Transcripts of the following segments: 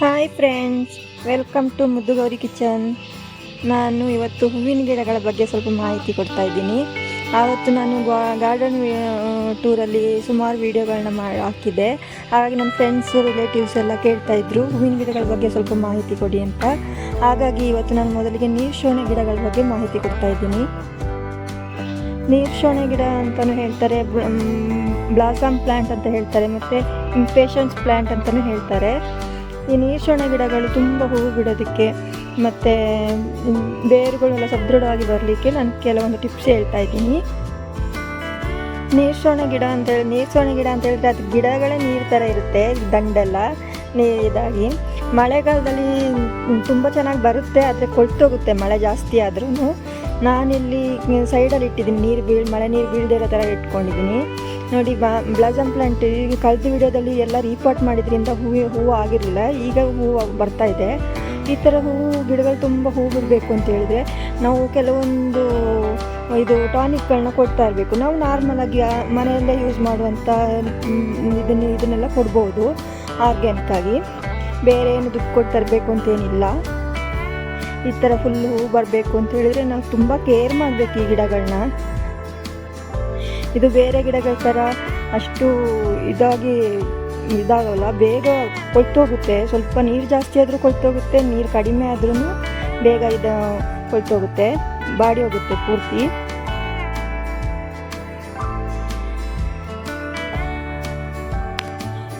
Hi friends welcome to Muddugauri kitchen ನಾನು ಇವತ್ತು ಹೂವಿನ ಗಿಡಗಳ ಬಗ್ಗೆ ಸ್ವಲ್ಪ ಮಾಹಿತಿ ಕೊಡ್ತಾ ಇದ್ದೀನಿ. ಆವತ್ತು ನಾನು ಗಾರ್ಡನ್ ಟೂರಲ್ಲಿ ಸುಮಾರು ವೀಡಿಯೋಗಳನ್ನ ಮಾ, ಹಾಕಿದ್ದೆ. ಹಾಗಾಗಿ ನನ್ನ ಫ್ರೆಂಡ್ಸು ರಿಲೇಟಿವ್ಸ್ ಎಲ್ಲ ಕೇಳ್ತಾ ಇದ್ರು. ಹೂವಿನ ಗಿಡಗಳ ಬಗ್ಗೆ ಸ್ವಲ್ಪ ಮಾಹಿತಿ ಕೊಡಿ ಅಂತ. ಹಾಗಾಗಿ ಇವತ್ತು ನಾನು ಮೊದಲಿಗೆ ನೀರು ಶೋಣೆ ಗಿಡಗಳ ಬಗ್ಗೆ ಮಾಹಿತಿ ಕೊಡ್ತಾ ಇದ್ದೀನಿ. ನೀರು ಶೋಣೆ ಗಿಡ ಅಂತಲೂ ಹೇಳ್ತಾರೆ. ಬ್ಲಾಸಮ್ ಪ್ಲ್ಯಾಂಟ್ ಅಂತ ಹೇಳ್ತಾರೆ. ಮತ್ತು ಇಂಪೇಷನ್ಸ್ ಪ್ಲ್ಯಾಂಟ್ ಅಂತಲೂ ಹೇಳ್ತಾರೆ. ಈ ನೀರ್ಶೋಣ ಗಿಡಗಳು ತುಂಬ ಹೂವು ಬಿಡೋದಕ್ಕೆ ಮತ್ತು ಬೇರುಗಳೆಲ್ಲ ಸದೃಢವಾಗಿ ಬರಲಿಕ್ಕೆ ನಾನು ಕೆಲವೊಂದು ಟಿಪ್ಸ್ ಹೇಳ್ತಾ ಇದ್ದೀನಿ. ನೀರ್ಶೋಣ ಗಿಡ ಅಂತೇಳಿ ನೀರ್ಸೋಣ ಗಿಡ ಅಂತ ಹೇಳಿದ್ರೆ ಅದು ಗಿಡಗಳೇ ನೀರು ಥರ ಇರುತ್ತೆ ದಂಡೆಲ್ಲ ನೀ ಇದಾಗಿ ಮಳೆಗಾಲದಲ್ಲಿ ತುಂಬ ಚೆನ್ನಾಗಿ ಬರುತ್ತೆ, ಆದರೆ ಕೊಳ್ತೋಗುತ್ತೆ ಮಳೆ ಜಾಸ್ತಿ ಆದ್ರೂ ನಾನಿಲ್ಲಿ ಸೈಡಲ್ಲಿ ಇಟ್ಟಿದ್ದೀನಿ ನೀರು ಬೀಳ್ ಮಳೆ ನೀರು ಬೀಳದೇ ಇರೋ ಥರ ಇಟ್ಕೊಂಡಿದ್ದೀನಿ. ನೋಡಿ, ಬಾ ಬ್ಲಾಸಮ್ ಪ್ಲಾಂಟ್ ಈಗ ಕಳೆದ ವಿಡಿಯೋದಲ್ಲಿ ಎಲ್ಲ ರೀಪಾಟ್ ಮಾಡಿದ್ರಿಂದ ಹೂವು ಹೂವು ಆಗಿರಲಿಲ್ಲ. ಈಗ ಹೂವು ಬರ್ತಾ ಇದೆ. ಈ ಥರ ಹೂವು ಗಿಡಗಳು ತುಂಬ ಹೂವು ಬಿಡಬೇಕು ಅಂತ ಹೇಳಿದ್ರೆ ನಾವು ಕೆಲವೊಂದು, ಇದು ಟಾನಿಕ್ಗಳನ್ನ ಕೊಡ್ತಾ ಇರಬೇಕು. ನಾವು ನಾರ್ಮಲಾಗಿ ಮನೆಯಲ್ಲೇ ಯೂಸ್ ಮಾಡುವಂಥ ಇದನ್ನು, ಇದನ್ನೆಲ್ಲ ಕೊಡ್ಬೋದು ಆರ್ಗ್ಯಾನಿಕ್ಕಾಗಿ ಬೇರೆ ಏನು ದುಡ್ಡು ಕೊಟ್ಟು ತರಬೇಕು ಅಂತೇನಿಲ್ಲ ಈ ಥರ ಫುಲ್ ಹೂವು ಬರಬೇಕು ಅಂತ ಹೇಳಿದ್ರೆ ನಾವು ತುಂಬ ಕೇರ್ ಮಾಡಬೇಕು ಈ ಗಿಡಗಳನ್ನ ಇದು ಬೇರೆ ಗಿಡಗಳ ಥರ ಅಷ್ಟು ಇದಾಗಿ ಇದಾಗಲ್ಲ, ಬೇಗ ಕೊಳ್ತೋಗುತ್ತೆ. ಸ್ವಲ್ಪ ನೀರು ಜಾಸ್ತಿ ಆದರೂ ಕೊಳ್ತೋಗುತ್ತೆ, ನೀರು ಕಡಿಮೆ ಆದ್ರೂ ಬೇಗ ಇದು ಕೊಳ್ತೋಗುತ್ತೆ, ಬಾಡಿ ಹೋಗುತ್ತೆ ಪೂರ್ತಿ.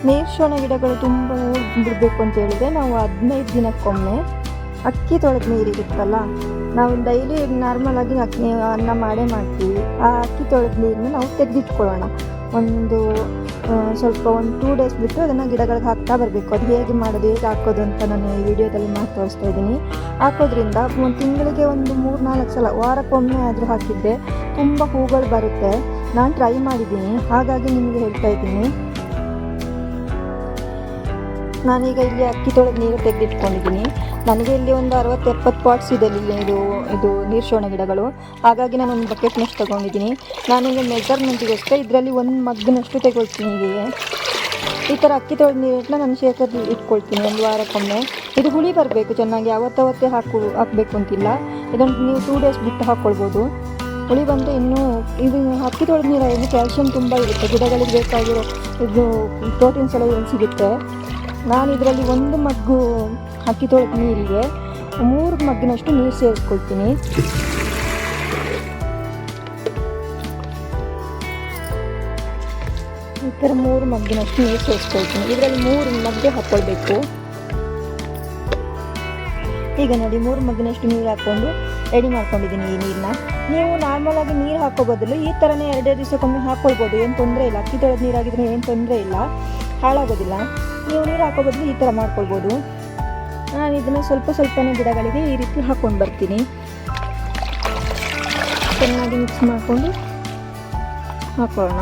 ನೀರ್ಶೋಣ ಗಿಡಗಳು ತುಂಬ ಬಿಡಬೇಕು ಅಂತ ಹೇಳಿದ್ರೆ ನಾವು ಹದಿನೈದು ದಿನಕ್ಕೊಮ್ಮೆ ಅಕ್ಕಿ ತೊಳೆದ ನೀರು ಇರುತ್ತಲ್ಲ ನಾವು ಡೈಲಿ ನಾರ್ಮಲ್ ಆಗಿ ಅಕ್ಕಿ ಅನ್ನ ಮಾಡೇ ಮಾಡ್ತೀವಿ. ಆ ಅಕ್ಕಿ ತೊಳೆದ ನೀರನ್ನ ನಾವು ತೆಗೆದಿಟ್ಕೊಳ್ಳೋಣ. ಒಂದು ಸ್ವಲ್ಪ ಒಂದು ಟೂ ಡೇಸ್ ಬಿಟ್ಟು ಅದನ್ನು ಗಿಡಗಳಿಗೆ ಹಾಕ್ತಾ ಬರಬೇಕು. ಅದು ಹೇಗೆ ಮಾಡೋದು, ಹೇಗೆ ಹಾಕೋದು ಅಂತ ನಾನು ಈ ವಿಡಿಯೋದಲ್ಲಿ ಮಾಡಿ ತೋರಿಸ್ತಾ ಇದ್ದೀನಿ. ಹಾಕೋದ್ರಿಂದ ಒಂದು ತಿಂಗಳಿಗೆ ಒಂದು ಮೂರು ನಾಲ್ಕು ಸಲ, ವಾರಕ್ಕೊಮ್ಮೆ ಆದರೂ ಹಾಕಿದ್ದೆ ತುಂಬ ಹೂಗಳು ಬರುತ್ತೆ. ನಾನು ಟ್ರೈ ಮಾಡಿದ್ದೀನಿ. ಹಾಗಾಗಿ ನಿಮಗೆ ಹೇಳ್ತಾ ಇದ್ದೀನಿ. ನಾನೀಗ ಇಲ್ಲಿ ಅಕ್ಕಿ ತೊಳೆದು ನೀರು ತೆಗೆದಿಟ್ಕೊಂಡಿದ್ದೀನಿ. ನನಗೆ ಇಲ್ಲಿ ಒಂದು ಅರವತ್ತು ಎಪ್ಪತ್ತು ಪಾಟ್ಸ್ ಇದೆ ಇಲ್ಲಿ ಇದು ಇದು ನೀರು ಶೋಣ ಗಿಡಗಳು. ಹಾಗಾಗಿ ನಾನು ಒಂದು ಬಕೆಟ್ನಷ್ಟು ತೊಗೊಂಡಿದ್ದೀನಿ. ನಾನೀಗ ಮೆಜರ್ಮೆಂಟಿಗೋಸ್ಕರ ಇದರಲ್ಲಿ ಒಂದು ಮಗ್ಗಿನಷ್ಟು ತೆಗೊಳ್ತೀನಿ ಹೀಗೆ. ಈ ಥರ ಅಕ್ಕಿ ತೊಳೆದ ನೀರನ್ನ ನಾನು ಶೇಖರ್ ಇಟ್ಕೊಳ್ತೀನಿ, ಒಂದು ವಾರಕ್ಕೊಮ್ಮೆ. ಇದು ಹುಳಿ ಬರಬೇಕು, ಚೆನ್ನಾಗಿ ಅವತ್ತವತ್ತೇ ಹಾಕು, ಹಾಕಬೇಕು ಅಂತಿಲ್ಲ. ಇದೊಂದು ನೀವು ಟೂ ಡೇಸ್ ಬಿಟ್ಟು ಹಾಕ್ಕೊಳ್ಬೋದು. ಹುಳಿ ಬಂದರೆ ಇನ್ನೂ ಇದು ಅಕ್ಕಿ ತೊಳೆದ ನೀರಲ್ಲಿ ಕ್ಯಾಲ್ಶಿಯಂ ತುಂಬ ಇರುತ್ತೆ. ಗಿಡಗಳಿಗೆ ಬೇಕಾಗಿರೋ ಇದು ಪ್ರೋಟೀನ್ಸ್ ಎಲ್ಲ ಸಿಗುತ್ತೆ? ನಾನು ಇದರಲ್ಲಿ ಒಂದು ಮಗ್ಗು ಅಕ್ಕಿ ತೊಳೆದ ನೀರಿಗೆ ಮೂರು ಮಗ್ಗಿನಷ್ಟು ನೀರು ಸೇರಿಸ್ಕೊಳ್ತೀನಿ ಈ ಥರ ಮೂರು ಮಗ್ಗಿನಷ್ಟು ನೀರು ಸೇರಿಸ್ಕೊಳ್ತೀನಿ ಇದರಲ್ಲಿ ಮೂರು ಮಗ್ಗೆ ಹಾಕ್ಕೊಳ್ಬೇಕು ಈಗ ನೋಡಿ, ಮೂರು ಮಗ್ಗಿನಷ್ಟು ನೀರು ಹಾಕ್ಕೊಂಡು ರೆಡಿ ಮಾಡ್ಕೊಂಡಿದ್ದೀನಿ ಈ ನೀರನ್ನ ನೀವು ನಾರ್ಮಲಾಗಿ ನೀರು ಹಾಕೋ ಬದಲು ಈ ಥರನೇ ಎರಡೇ ದಿವಸಕ್ಕೊಮ್ಮೆ ಹಾಕ್ಕೊಳ್ಬೋದು ಏನು ತೊಂದರೆ ಇಲ್ಲ. ಅಕ್ಕಿ ತೊಳೆದ ನೀರಾಗಿದ್ರೆ ಏನು ತೊಂದರೆ ಇಲ್ಲ. ಹಾಳಾಗೋದಿಲ್ಲ. ನೀವು ನೀರು ಹಾಕೋ ಬದಲು ಈ ಥರ ಮಾಡ್ಕೊಳ್ಬೋದು. ನಾನು ಇದನ್ನು ಸ್ವಲ್ಪ ಸ್ವಲ್ಪನೇ ಗಿಡಗಳಿಗೆ ಈ ರೀತಿ ಹಾಕ್ಕೊಂಡು ಬರ್ತೀನಿ. ಚೆನ್ನಾಗಿ ಮಿಕ್ಸ್ ಮಾಡಿಕೊಂಡು ಹಾಕೊಳ್ಳೋಣ.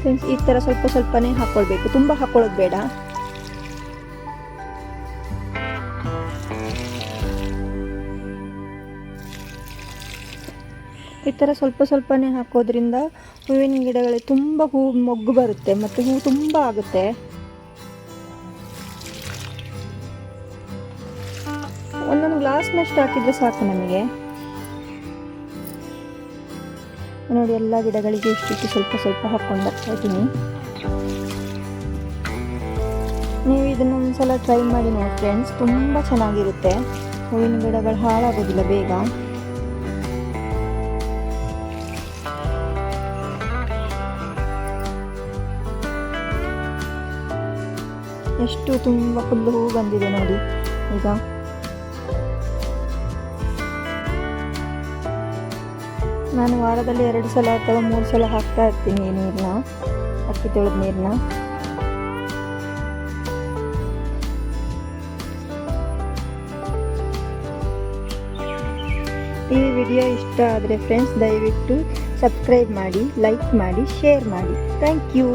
ಫ್ರೆಂಡ್ಸ್ ಈ ಥರ ಸ್ವಲ್ಪ ಸ್ವಲ್ಪನೇ ಹಾಕ್ಕೊಳ್ಬೇಕು ತುಂಬ ಹಾಕ್ಕೊಳ್ಳೋದು ಬೇಡ. ಈ ಥರ ಸ್ವಲ್ಪ ಸ್ವಲ್ಪನೇ ಹಾಕೋದ್ರಿಂದ ಹೂವಿನ ಗಿಡಗಳಿಗೆ ತುಂಬ ಹೂ ಮೊಗ್ಗು ಬರುತ್ತೆ ಮತ್ತು ಹೂವು ತುಂಬ ಆಗುತ್ತೆ. ಒಂದೊಂದು ಗ್ಲಾಸ್ನಷ್ಟು ಹಾಕಿದರೆ ಸಾಕು ನಮಗೆ. ನೋಡಿ, ಎಲ್ಲ ಗಿಡಗಳಿಗೆ ಇಷ್ಟಿಟ್ಟು ಸ್ವಲ್ಪ ಸ್ವಲ್ಪ ಹಾಕ್ಕೊಂಡು ಬರ್ತಾ ಇದ್ದೀನಿ. ನೀವು ಇದನ್ನು ಒಂದ್ಸಲ ಟ್ರೈ ಮಾಡಿ ನೋಡಿ ಫ್ರೆಂಡ್ಸ್ ತುಂಬ ಚೆನ್ನಾಗಿರುತ್ತೆ. ಹೂವಿನ ಗಿಡಗಳು ಹಾಳಾಗೋದಿಲ್ಲ ಬೇಗ. ಎಷ್ಟು ತುಂಬ ಫುಲ್ ಹೂ ಬಂದಿದೆ ನೋಡಿ. ಈಗ ನಾನು ವಾರದಲ್ಲಿ ಎರಡು ಸಲ ಅಥವಾ ಮೂರು ಸಲ ಹಾಕ್ತಾ ಇರ್ತೀನಿ ಈ ನೀರನ್ನ ಅಕ್ಕಿ ತೊಳೆದ ನೀರನ್ನ ಈ ವಿಡಿಯೋ ಇಷ್ಟ ಆದರೆ ಫ್ರೆಂಡ್ಸ್ ದಯವಿಟ್ಟು ಸಬ್ಸ್ಕ್ರೈಬ್ ಮಾಡಿ ಲೈಕ್ ಮಾಡಿ ಶೇರ್ ಮಾಡಿ. Thank you